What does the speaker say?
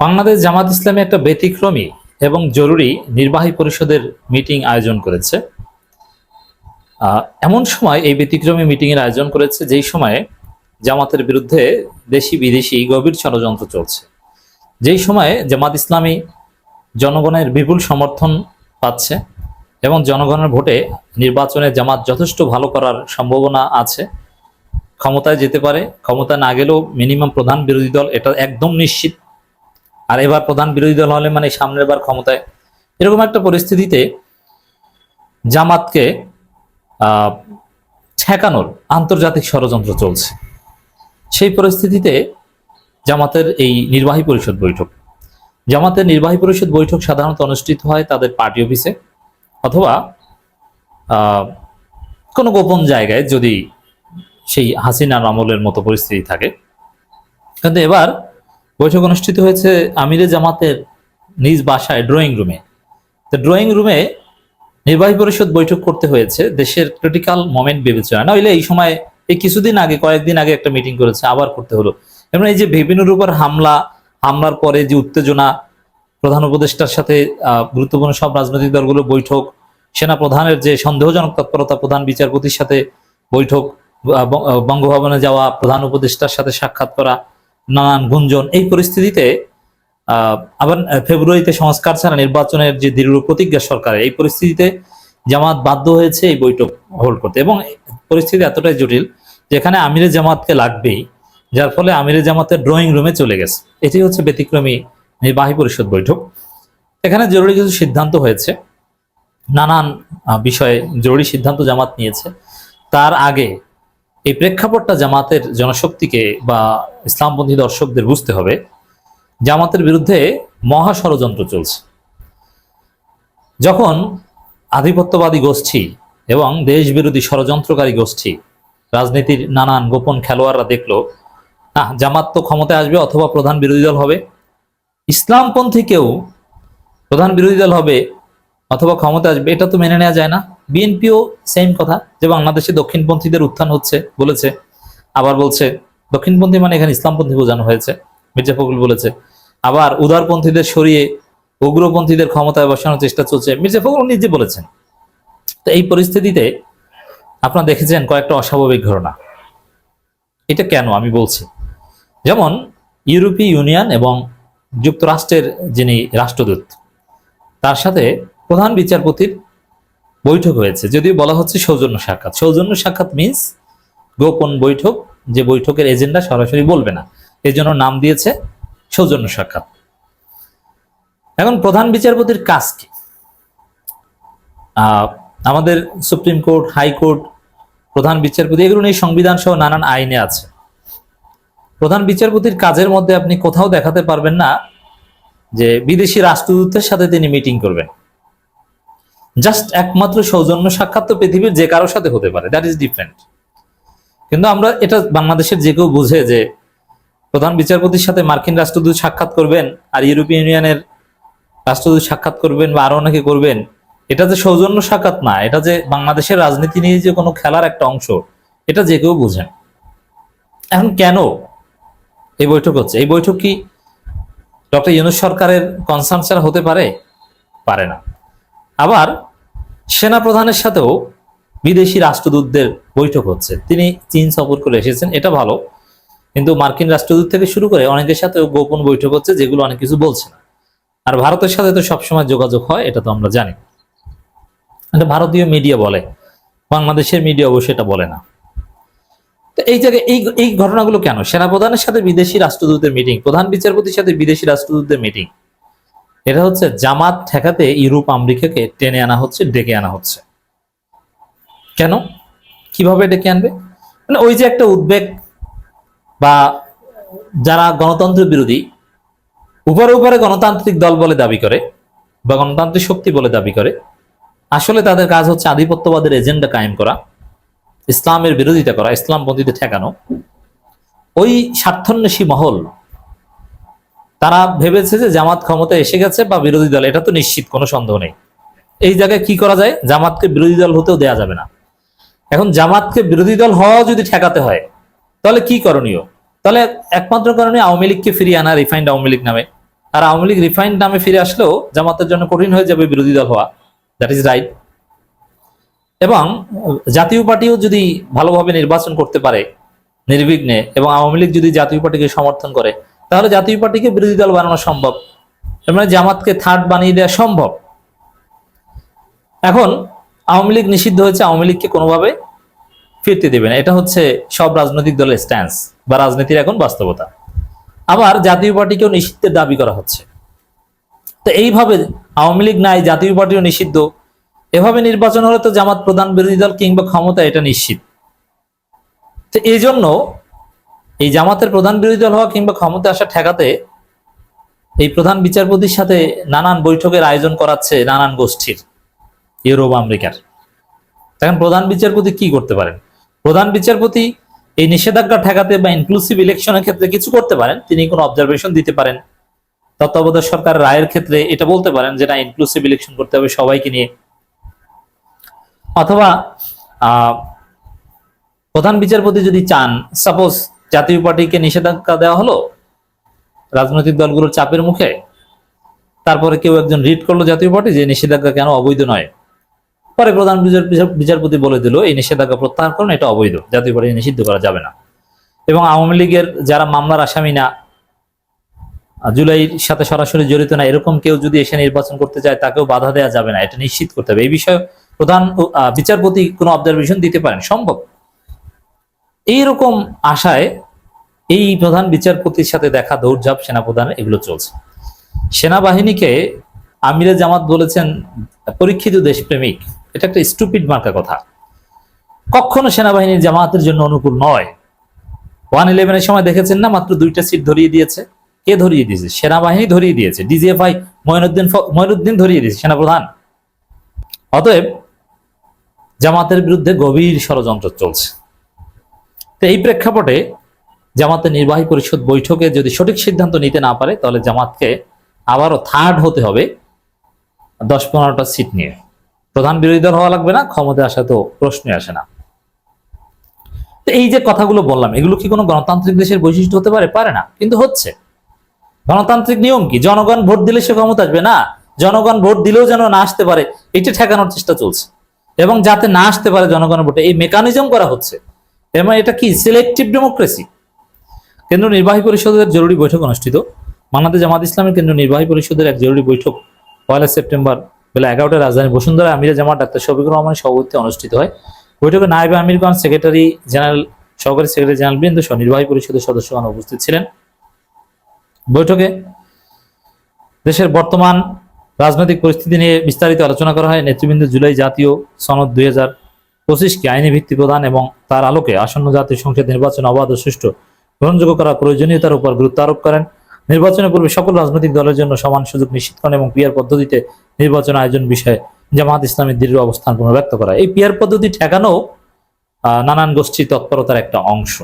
বাংলাদেশ জামাত ইসলামী একটা ব্যতিক্রমী এবং জরুরি নির্বাহী পরিষদের মিটিং আয়োজন করেছে। এমন সময় এই ব্যতিক্রমী মিটিং এর আয়োজন করেছে যেই সময়ে জামাতের বিরুদ্ধে দেশি বিদেশি গভীর ষড়যন্ত্র চলছে। যেই সময়ে জামাত ইসলামী জনগণের বিপুল সমর্থন পাচ্ছে এবং জনগণের ভোটে নির্বাচনে জামাত যথেষ্ট ভালো করার সম্ভাবনা আছে। ক্ষমতায় যেতে পারে ক্ষমতা না গেলেও মিনিমাম প্রধান বিরোধী দল এটা একদম নিশ্চিত আর এবার প্রধান বিরোধী দল হলে মানে সামনের বার ক্ষমতায়। এরকম একটা পরিস্থিতিতে জামাতকে ঠেকানোর আন্তর্জাতিক ষড়যন্ত্র চলছে। সেই পরিস্থিতিতে জামাতের এই নির্বাহী পরিষদ বৈঠক। জামাতের নির্বাহী পরিষদ বৈঠক সাধারণত অনুষ্ঠিত হয় তাদের পার্টি অফিসে অথবা কোনো গোপন জায়গায় যদি সেই হাসিনার আমলের মতো পরিস্থিতি থাকে। কিন্তু এবার বৈঠক অনুষ্ঠিত হয়েছে আমিরে জামাতের নিজ বাসায় ড্রয়িং রুমে তো ড্রয়িং রুমে নির্বাহী পরিষদ বৈঠক করতে হয়েছে। দেশের ক্রিটিক্যাল মোমেন্ট বিবেচনা নইলে এই সময়, এই কিছুদিন আগে, কয়েকদিন আগে একটা মিটিং করেছে, আবার করতে হলো। এবং এই যে বিভিন্ন উপর হামলা, হামলার পরে যে উত্তেজনা, প্রধান উপদেষ্টার সাথে গুরুত্বপূর্ণ সব রাজনৈতিক দলগুলো বৈঠক, সেনা প্রধানের যে সন্দেহজনক তৎপরতা, প্রধান বিচারপতির সাথে বৈঠক বঙ্গভবনে যাওয়া, প্রধান উপদেষ্টার সাথে সাক্ষাৎ করা নানান গুঞ্জন এই পরিস্থিতিতে আবার ফেব্রুয়ারিতে সংস্কার ছাড়া নির্বাচনের যে দৃঢ় প্রতিজ্ঞা সরকারের, এই পরিস্থিতিতে জামাত বাধ্য হয়েছে এই বৈঠক হোল্ড করতে। এবং পরিস্থিতি এতটাই জটিল যেখানে আমিরে জামাতকে লাগবেই, যার ফলে আমিরে জামাতের ড্রয়িং রুমে চলে গেছে। এটি হচ্ছে ব্যতিক্রমী নির্বাহী পরিষদ বৈঠক। এখানে জরুরি কিছু সিদ্ধান্ত হয়েছে। নানান বিষয়ে জরুরি সিদ্ধান্ত জামাত নিয়েছে। তার আগে এই প্রেক্ষাপটটা জামাতের জনশক্তিকে বা ইসলামপন্থী দর্শকদের বুঝতে হবে। জামাতের বিরুদ্ধে মহা ষড়যন্ত্র চলছে। যখন আধিপত্যবাদী গোষ্ঠী এবং দেশ বিরোধী ষড়যন্ত্রকারী গোষ্ঠী, রাজনীতির নানান গোপন খেলোয়াড়রা দেখল, না, জামাত তো ক্ষমতায় আসবে অথবা প্রধান বিরোধী দল হবে। ইসলামপন্থী কেউ প্রধান বিরোধী দল হবে অথবা ক্ষমতা আসবে, এটা তো মেনে নেওয়া যায় না। বিএনপিও সেম কথা, যে বাংলাদেশে দক্ষিণপন্থীদের উত্থান হচ্ছে বলেছে। আবার বলছে, দক্ষিণপন্থী মানে এখানে ইসলামপন্থী বোঝানো হয়েছে, মির্জা ফখরুল বলেছে। আবার উদারপন্থীদের সরিয়ে উগ্রপন্থীদের ক্ষমতায় বসানোর চেষ্টা চলছে, মির্জা ফখরুল নিজে বলেছেন। তো এই পরিস্থিতিতে আপনারা দেখেছেন কয়েকটা অস্বাভাবিক ঘটনা। এটা কেন আমি বলছি? যেমন ইউরোপীয় ইউনিয়ন এবং যুক্তরাষ্ট্রের যিনি রাষ্ট্রদূত, তার সাথে প্রধান বিচারপতির বৈঠক হয়েছে। যদিও বলা হচ্ছে সৌজন্য সাক্ষাৎ। সৌজন্য সাক্ষাৎ মিন্স গোপন বৈঠক, যে বৈঠকের এজেন্ডা সরাসরি বলবে না। এই জন্য নাম দিয়েছে সৌজন্য সাক্ষাৎ। এখন প্রধান বিচারপতির কাজ কি? আমাদের সুপ্রিম কোর্ট হাইকোর্ট প্রধান বিচারপতি, এগুলো নিয়ে সংবিধান সহ নানান আইনে আছে। প্রধান বিচারপতির কাজের মধ্যে আপনি কোথাও দেখাতে পারবেন না যে বিদেশি রাষ্ট্রদূতের সাথে তিনি মিটিং করবেন। জাস্ট একমাত্র সৌজন্য সাক্ষাৎ তো পৃথিবীর যে কারোর সাথে হতে পারে দ্যাট ইজ ডিফারেন্ট কিন্তু আমরা এটা বাংলাদেশের যে কেউ বুঝে যে প্রধান বিচারপতির সাথে মার্কিন রাষ্ট্রদূত সাক্ষাৎ করবেন আর ইউরোপিয়ান ইউনিয়নের রাষ্ট্রদূত সাক্ষাৎ করবেন বা আরও অনেকে করবেন, এটা যে সৌজন্য সাক্ষাৎ না, এটা যে বাংলাদেশের রাজনীতি নিয়ে যে কোনো খেলার একটা অংশ, এটা যে কেউ বুঝেন এখন কেন এই বৈঠক হচ্ছে? এই বৈঠক কি ডক্টর ইউনুস সরকারের কনসার্ন ছাড়া হতে পারে? পারে না। আবার সেনা প্রধানের সাথেও বিদেশি রাষ্ট্রদূতদের বৈঠক হচ্ছে। তিনি চীন সফর করে এসেছেন, এটা ভালো। কিন্তু মার্কিন রাষ্ট্রদূত থেকে শুরু করে অনেকের সাথেও গোপন বৈঠক হচ্ছে, যেগুলো অনেক কিছু বলছে না। আর ভারতের সাথে তো সবসময় যোগাযোগ হয়, এটা তো আমরা জানি। এটা ভারতীয় মিডিয়া বলে, বাংলাদেশের মিডিয়া অবশ্যই এটা বলে না। তো এই জায়গায় এই এই ঘটনাগুলো কেন? সেনাপ্রধানের সাথে বিদেশি রাষ্ট্রদূতের মিটিং, প্রধান বিচারপতির সাথে বিদেশি রাষ্ট্রদূতের মিটিং। এটা হচ্ছে জামাত ঠেকাতে ইউরোপ আমেরিকাকে টেনে আনা হচ্ছে, ডেকে আনা হচ্ছে। কেন? কীভাবে ডেকে আনবে? মানে ওই যে একটা উদ্বেগ বা যারা গণতন্ত্র বিরোধী, উপরে উপরে গণতান্ত্রিক দল বলে দাবি করে বা গণতান্ত্রিক শক্তি বলে দাবি করে, আসলে তাদের কাজ হচ্ছে আধিপত্যবাদের এজেন্ডা কায়েম করা, ইসলামের বিরোধিতা করা, ইসলামপন্থীদের ঠেকানো। ওই স্বার্থন্বেষী মহল তারা ভেবেছে যে জামাত ক্ষমতায় এসে গেছে বা বিরোধী দল, এটা তো নিশ্চিত, কোনো সন্দেহ নেই। এই জায়গায় কি করা যায়? জামাতকে বিরোধী দল হতেও দেয়া যাবে না। এখন জামাতকে বিরোধী দল হওয়া যদি ঠেকাতে হয়, তাহলে কি করণীয়? তাহলে একমাত্র কারণে আওয়ামী লীগকে ফিরিয়ে আনা রিফাইন্ড আওয়ামী লীগ নামে। আর আওয়ামী লীগ রিফাইন্ড নামে ফিরে আসলেও জামাতের জন্য কঠিন হয়ে যাবে বিরোধী দল হওয়া। দ্যাট ইজ রাইট এবং জাতীয় পার্টিও যদি ভালোভাবে নির্বাচন করতে পারে, নির্বিঘ্নে, এবং আওয়ামী লীগ যদি জাতীয় পার্টিকে সমর্থন করে তাহলে জাতীয় পার্টিকে বিরোধী দল বানানো সম্ভব। মানে জামাতকে থার্ড বানিয়ে দেওয়া সম্ভব। এখন আওয়ামী লীগ নিষিদ্ধ হয়েছে, আওয়ামী লীগকে কোনোভাবে ফিরতে দেবে না। এটা হচ্ছে সব রাজনৈতিক দলের স্ট্যান্স বা রাজনীতির এখন বাস্তবতা। আবার জাতীয় পার্টিকেও নিষিদ্ধের দাবি করা হচ্ছে। তো এইভাবে আওয়ামী লীগ নাই, জাতীয় পার্টিও নিষিদ্ধ। এভাবে নির্বাচন হলে তো জামাত প্রধান বিরোধী দল কিংবা ক্ষমতা, এটা নিশ্চিত। তো এই জন্য এই জামাতের প্রধান বিরোধী দল হওয়া কিংবা ক্ষমতা আসা ঠেকাতে এই প্রধান বিচারপতির সাথে নানান বৈঠকের আয়োজন করাচ্ছে নানান গোষ্ঠীর ইউরোপ, আমেরিকার। এখন প্রধান বিচারপতি কি করতে পারেন? প্রধান বিচারপতি এই নিষেধাজ্ঞা ঠেকাতে বা ইনক্লুসিভ ইলেকশনের ক্ষেত্রে কিছু করতে পারেন, তিনি কোনো অবজারভেশন দিতে পারেন। তত্ত্বাবধায়ক সরকার রায়ের ক্ষেত্রে এটা বলতে পারেন যে, না ইনক্লুসিভ ইলেকশন করতে হবে সবাইকে নিয়ে। অথবা প্রধান বিচারপতি যদি চান সাপোজ জাতীয় পার্টিকে নিষেধাজ্ঞা দেওয়া হলো? রাজনৈতিক দলগুলোর চাপের মুখে? তারপরে কেউ একজন রিড করল জাতীয় পার্টি যে নিষেধাজ্ঞা কেন অবৈধ নয়? পরে প্রধান বিচার- বিচার- বিচারপতি বলে দিল, এই নিষেধাজ্ঞা প্রত্যাহার করুন, এটা অবৈধ। জাতীয় পার্টি নিষিদ্ধ করা যাবে না। এবং আওয়ামী লীগের যারা মামলার আসামি না, জুলাইয়ের সাথে সরাসরি জড়িত না, এরকম কেউ যদি এসে নির্বাচন করতে চায়, তাকেও বাধা দেওয়া যাবে না। এটা নিশ্চিত করতে হবে। এই বিষয়ে প্রধান বিচারপতি কোনো অবজারভেশন দিতে পারেন? সম্ভব? এইরকম আশায় এই প্রধান বিচারপতির সাথে দেখা, দৌড়ঝাঁপ সেনাপ্রধান এগুলো চলছে। সেনাবাহিনীকে আমিরে জামাত বলেছেন, পরীক্ষিত দেশপ্রেমিক। এটা একটা স্টুপিড মার্কা কথা। কখনো সেনাবাহিনী জামাতের জন্য অনুকূল নয়। ওয়ান ইলেভেনের সময় দেখেছেন না, মাত্র দুইটা সিট ধরিয়ে দিয়েছে। কে ধরিয়ে দিয়েছে? সেনাবাহিনী ধরিয়ে দিয়েছে। ডিজিএফআই মঈনুদ্দিন ফ- মঈনুদ্দিন ধরিয়ে দিয়েছে, সেনাপ্রধান। অতএব জামাতের বিরুদ্ধে গভীর ষড়যন্ত্র চলছে। তো এই প্রেক্ষাপটে জামাতের নির্বাহী পরিষদ বৈঠকে যদি সঠিক সিদ্ধান্ত নিতে না পারে, তাহলে জামাতকে আবারও থার্ড হতে হবে দশ পনেরোটা সিট নিয়ে। প্রধান বিরোধী দল হওয়া লাগবে না, ক্ষমতায় আসা তো প্রশ্নই আসে না। তো এই যে কথাগুলো বললাম, এগুলো কি কোনো গণতান্ত্রিক দেশের বৈশিষ্ট্য হতে পারে? পারে না, কিন্তু হচ্ছে। গণতান্ত্রিক নিয়ম কি? জনগণ ভোট দিলে সে ক্ষমতা আসবে? না, জনগণ ভোট দিলেও যেন না আসতে পারে, এটা ঠেকানোর চেষ্টা চলছে। এবং যাতে না আসতে পারে জনগণের ভোটে, এই মেকানিজম করা হচ্ছে। এবং এটা কি? সিলেক্টিভ ডেমোক্রেসি কেন্দ্র নির্বাহী পরিষদের জরুরি বৈঠক অনুষ্ঠিত। বাংলাদেশ জামাত ইসলামের কেন্দ্র নির্বাহী পরিষদের এক জরুরি বৈঠক পয়লা সেপ্টেম্বর বেলা এগারোটায় রাজধানী বসুন্ধরা আমিরা জামাত ডাক্তার শফিকুর রহমানের সভাপতিত্বে অনুষ্ঠিত হয়। বৈঠকে নায়েব আমিরগঞ্জ সেক্রেটারি জেনারেল, সহকারী সেক্রেটারি জেনারেল বৃন্দ সহ নির্বাহী পরিষদের সদস্যগণ উপস্থিত ছিলেন। বৈঠকে দেশের বর্তমান রাজনৈতিক পরিস্থিতি নিয়ে বিস্তারিত আলোচনা করা হয়। নেতৃবৃন্দ জুলাই জাতীয় সনদ দুই হাজার পঁচিশকে আইনি ভিত্তি প্রদান এবং তার আলোকে আসন্ন জাতীয় সংসদ নির্বাচন অবাধ ও সুষ্ঠু, গ্রহণযোগ্য করার প্রয়োজনীয়তার উপর গুরুত্ব আরোপ করেন। নির্বাচনের পূর্বে সকল রাজনৈতিক দলের জন্য সমান সুযোগ নিশ্চিত করেন এবং পিয়ার পদ্ধতিতে নির্বাচন আয়োজন বিষয়ে জামাত ইসলামের দৃঢ় অবস্থান পুনর্ব্যক্ত করা। এই পিয়ার পদ্ধতি ঠেকানো নানান গোষ্ঠী তৎপরতার একটা অংশ।